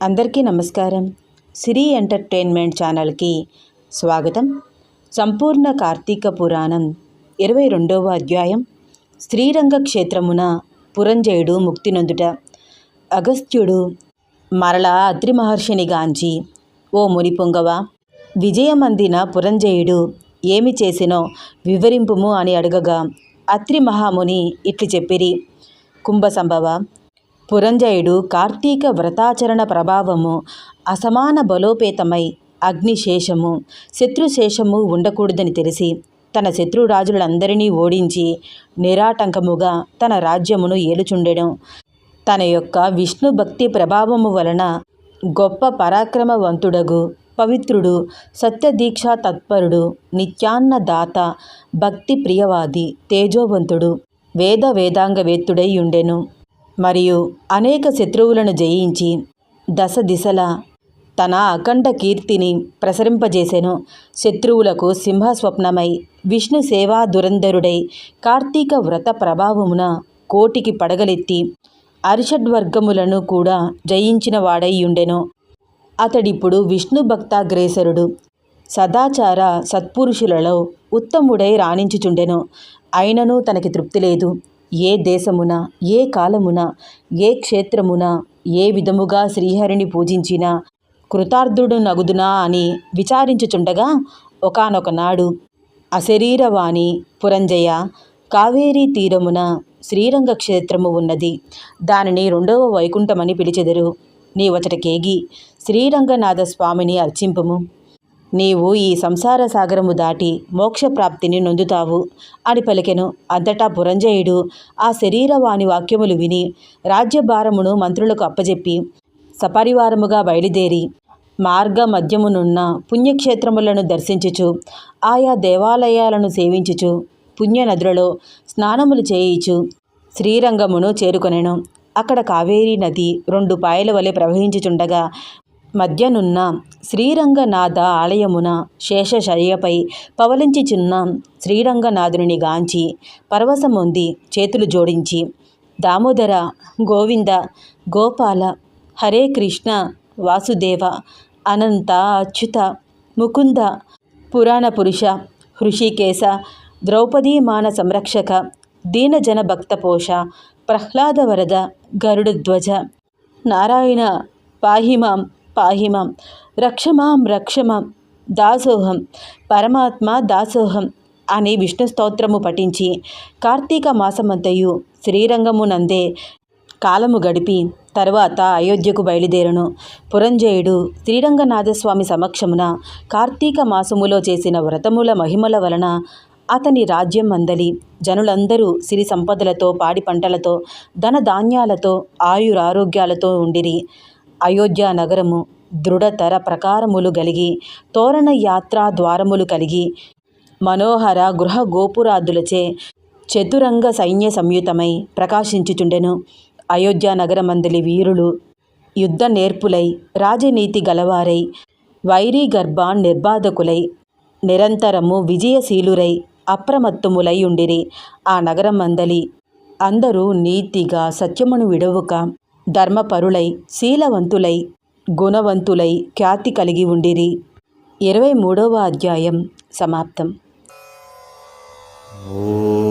అందరికీ నమస్కారం. సిరి ఎంటర్టైన్మెంట్ ఛానల్కి స్వాగతం. సంపూర్ణ కార్తీక పురాణం ఇరవై రెండవ అధ్యాయం శ్రీరంగ క్షేత్రమున పురంజయుడు ముక్తి నొందుట. అగస్త్యుడు మరలా అత్రి మహర్షిని గాంచి ఓ ముని పొంగవ విజయమందిన పురంజయుడు ఏమి చేసినో వివరింపుము అని అడగగా అత్రి మహాముని ఇట్లు చెప్పిరి. కుంభసంభవ పురంజయుడు కార్తీక వ్రతాచరణ ప్రభావము అసమాన బలోపేతమై అగ్నిశేషము శత్రుశేషము ఉండకూడదని తెలిసి తన శత్రురాజులందరినీ ఓడించి నిరాటంకముగా తన రాజ్యమును ఏలుచుండెను. తన యొక్క విష్ణు భక్తి ప్రభావము వలన గొప్ప పరాక్రమవంతుడగు పవిత్రుడు సత్యదీక్షా తత్పరుడు నిత్యాన్నదాత భక్తి ప్రియవాది తేజోవంతుడు వేద వేదాంగవేత్తుడై ఉండెను. మరియు అనేక శత్రువులను జయించి దశ దిశల తన అఖండ కీర్తిని ప్రసరింపజేసెను. శత్రువులకు సింహస్వప్నమై విష్ణు సేవా దురంధరుడై కార్తీక వ్రత ప్రభావమున కోటికి పడగలెత్తి అరిషడ్వర్గములను కూడా జయించిన వాడైయుండెను అతడిప్పుడు విష్ణు భక్తాగ్రేసరుడు. సదాచార సత్పురుషులలో ఉత్తముడై రాణించుచుండెను. అయినను తనకి తృప్తి లేదు. ఏ దేశమున ఏ కాలమున ఏ క్షేత్రమున ఏ విధముగా శ్రీహరిని పూజించినా కృతార్థుడు నగుదునా అని విచారించుచుండగా ఒకనొక నాడు అశరీరవాణి పురంజయ కావేరీ తీరమున శ్రీరంగ క్షేత్రము ఉన్నది. దానిని రెండవ వైకుంఠమని పిలిచెదరు. నీవచటకేగి శ్రీరంగనాథ స్వామిని అర్చింపము. నీవు ఈ సంసార సాగరము దాటి మోక్షప్రాప్తిని నొందుతావు. అని పలికెను. అంతటా పురంజయుడు ఆ శరీరవాణి వాక్యములు విని రాజ్యభారమును మంత్రులకు అప్పజెప్పి సపరివారముగా బయలుదేరి మార్గ మధ్యమునున్న పుణ్యక్షేత్రములను దర్శించుచు ఆయా దేవాలయాలను సేవించుచు పుణ్యనదులలో స్నానములు చేయిచు శ్రీరంగమును చేరుకొనెను. అక్కడ కావేరీ నది రెండు పాయల వలె ప్రవహించుచుండగా మధ్యనున్న. శ్రీరంగనాథ ఆలయమున శేషశయ్యపై పవలించిచున్న శ్రీరంగనాథుని గాంచి పరవశమొంది చేతులు జోడించి దామోదర గోవింద గోపాల హరే కృష్ణ వాసుదేవ అనంత అచ్యుత ముకుంద పురాణ పురుష హృషికేశ ద్రౌపదీ మాన సంరక్షక దీనజన భక్తపోష ప్రహ్లాదవరద గరుడధ్వజ నారాయణ పాహిమాం పాహిమాం రక్షమాం రక్షమాం దాసోహం. పరమాత్మ దాసోహం అనే విష్ణు స్తోత్రము పఠించి కార్తీక మాసమంతయు శ్రీరంగమునందే కాలము గడిపి తరువాత అయోధ్యకు బయలుదేరను. పురంజయుడు శ్రీరంగనాథస్వామి సమక్షమున కార్తీక మాసములో చేసిన వ్రతముల మహిమల వలన అతని రాజ్యం అందలి. జనులందరూ సిరి సంపదలతో పాడి పంటలతో ధన ధాన్యాలతో ఆయురారోగ్యాలతో ఉండిరి. అయోధ్య నగరము దృఢతర ప్రకారములు కలిగి తోరణ యాత్రా ద్వారములు కలిగి మనోహర గృహ గోపురాదులచే చతురంగ సైన్య సంయుతమై ప్రకాశించుచుండెను. అయోధ్య నగరమందలి వీరులు యుద్ధ నేర్పులై రాజనీతి గలవారై వైరీ గర్భ నిర్బాధకులై నిరంతరము విజయశీలురై అప్రమత్తములై ఉండిరి. ఆ నగరమందలి అందరూ నీతిగా సత్యమును విడవుక ధర్మపరులై శీలవంతులై గుణవంతులై ఖ్యాతి కలిగి ఉండిరి. ఇరవై మూడవ అధ్యాయం సమాప్తం. ఓ